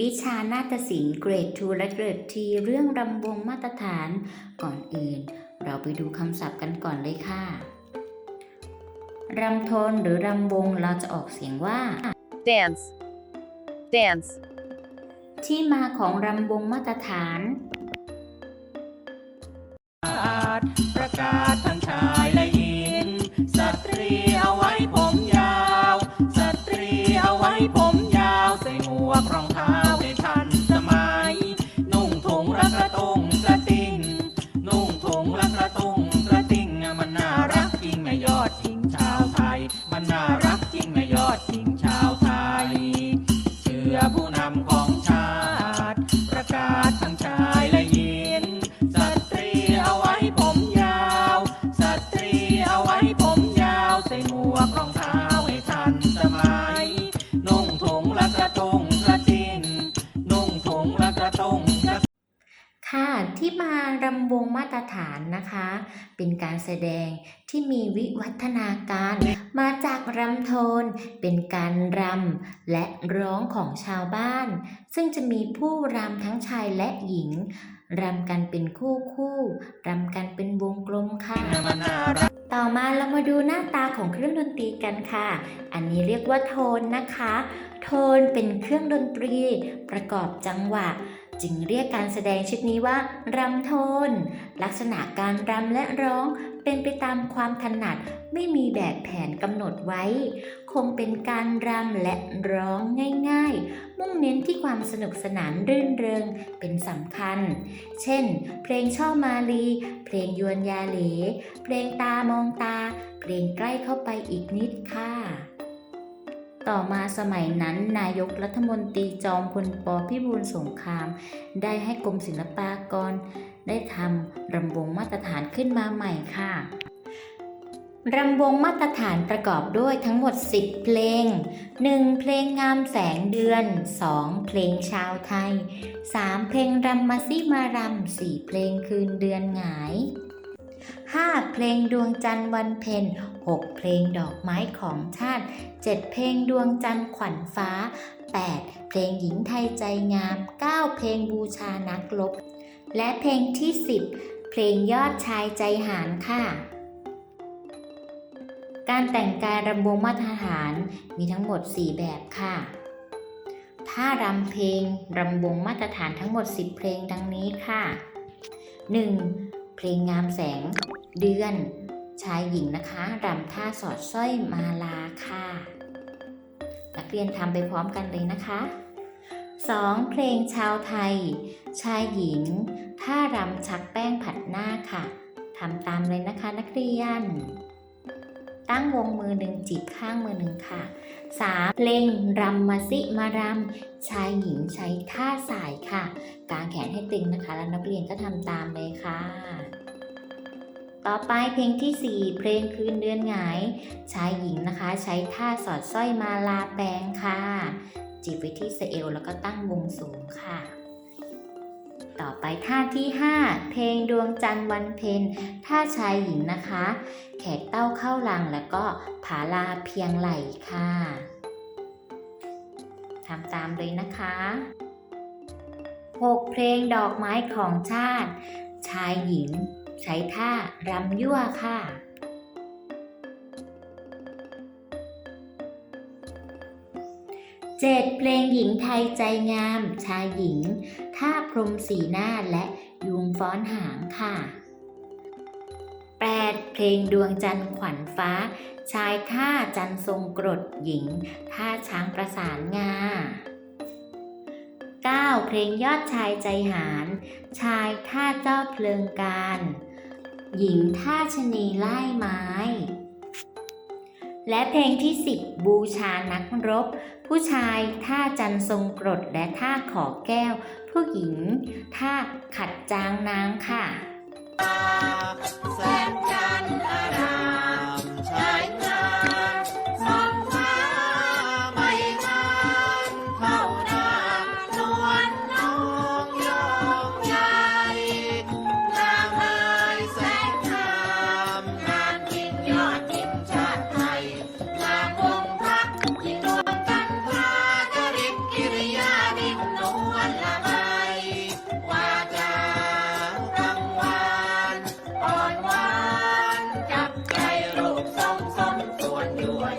วิชานาฏศิลป์เกรด2และเกรด3เรื่องรำวงมาตรฐานก่อนอื่น เราไปดูคำศัพท์กันก่อนเลยค่ะรำโทนหรือรำวงเราจะออกเสียงว่า dance, dance, ที่มาของรำวงมาตรฐาน ประกาศทั้งชายและหญิง สตรีเอาไว้ผมยาว สตรีเอาไว้ผมยาว ใส่หมวกรองเท้า ไทยมันน่า ที่มารำวงมาตรฐานนะคะ เป็นการแสดงที่มีวิวัฒนาการมาจากรำโทน เป็นการรำและร้องของชาวบ้าน ซึ่งจะมีผู้รำทั้งชายและหญิงรำกันเป็นคู่คู่รำกันเป็นวงกลมค่ะ ต่อมาเรามาดูหน้าตาของเครื่องดนตรีกันค่ะ อันนี้เรียกว่าโทนนะคะ โทนเป็นเครื่องดนตรี ประกอบจังหวะ จึงเรียกการแสดงชุดนี้ว่ารำโทน ลักษณะการรำและร้องเป็นไปตามความถนัดไม่มีแบบแผนกำหนดไว้ คงเป็นการรำและร้องง่ายๆ มุ่งเน้นที่ความสนุกสนานรื่นเริงเป็นสำคัญ เช่น เพลงช่อมาลี เพลงยวนยาเหล เพลงตามองตา เพลงใกล้เข้าไปอีกนิดค่ะ ต่อมาสมัยนั้นนายกรัฐมนตรีจอมพลปพิบูลสงคราม ได้ให้กรมศิลปากร ได้ทำรำวงมาตรฐานขึ้นมาใหม่ค่ะรำวงมาตรฐานประกอบด้วยทั้งหมด 10 เพลง 1. เพลงงามแสงเดือน 2. เพลงชาวไทย 3. เพลงรำมาซิมารำ 4. เพลงคืนเดือนหงาย 5. เพลงดวงจันทร์วันเพ็ญ 6. เพลงดอกไม้ของชาติ 7. เพลงดวงจันทร์ขวัญฟ้า 8. เพลงหญิงไทยใจงาม 9. เพลงบูชานักรบและเพลงที่ 10 เพลงยอดชายใจหารค่ะการแต่งกายรำวงมาตรฐานมีทั้งหมด 4 แบบค่ะถ้ารำเพลงรำวงมาตรฐานทั้งหมด 10 เพลงดังนี้ค่ะ 1. เพลงงามแสงเดือน ชายหญิงนะคะรำท่าสอดสร้อยมาลาค่ะ นักเรียนทำไปพร้อมกันเลยนะคะ 2. เพลงชาวไทย ชายหญิงท่ารำชักแป้งผัดหน้าค่ะทำตามเลยนะคะนักเรียน ตั้งวงมือหนึ่งจีบข้างมือหนึ่งค่ะ 3. เพลงรำมาสิมารำชายหญิงใช้ท่าสายค่ะกางแขนให้ตึงนะคะ แล้วนักเรียนก็ทำตามเลยค่ะ ต่อไปเพลงที่ 4 เพลงคืนเดือนหงาย ชายหญิงนะคะใช้ท่าสอดสร้อยมาลาแปลงค่ะ จีบไว้ที่เอวแล้วก็ตั้งวงสูงค่ะ ต่อไปท่าที่ 5 เพลงดวงจันทร์วันเพ็ญท่าชายหญิงนะคะ แขกเต้าเข้าลังแล้วก็ผาลาเพียงไหลค่ะทำตามเลยนะคะ 6. เพลงดอกไม้ของชาติ ชายหญิง ใช้ท่ารำยั่วค่ะ 7. เพลงหญิงไทยใจงาม ชายหญิง ท่าพรมสีหน้าและยุงฟ้อนหางค่ะ 8. เพลงดวงจันทร์ขวัญฟ้า ชายท่าจันทร์ทรงกรดหญิง ท่าช้างประสานงา 9. เพลงยอดชายใจหาร ชายท่าเจ้าเพลิงการ หญิงท่าชะนีไล่ไม้ และเพลงที่ 10 บูชานักรบ ผู้ชายท่าจันทรงกรดและท่าขอแก้ว ผู้หญิงท่าขัดจางนางค่ะ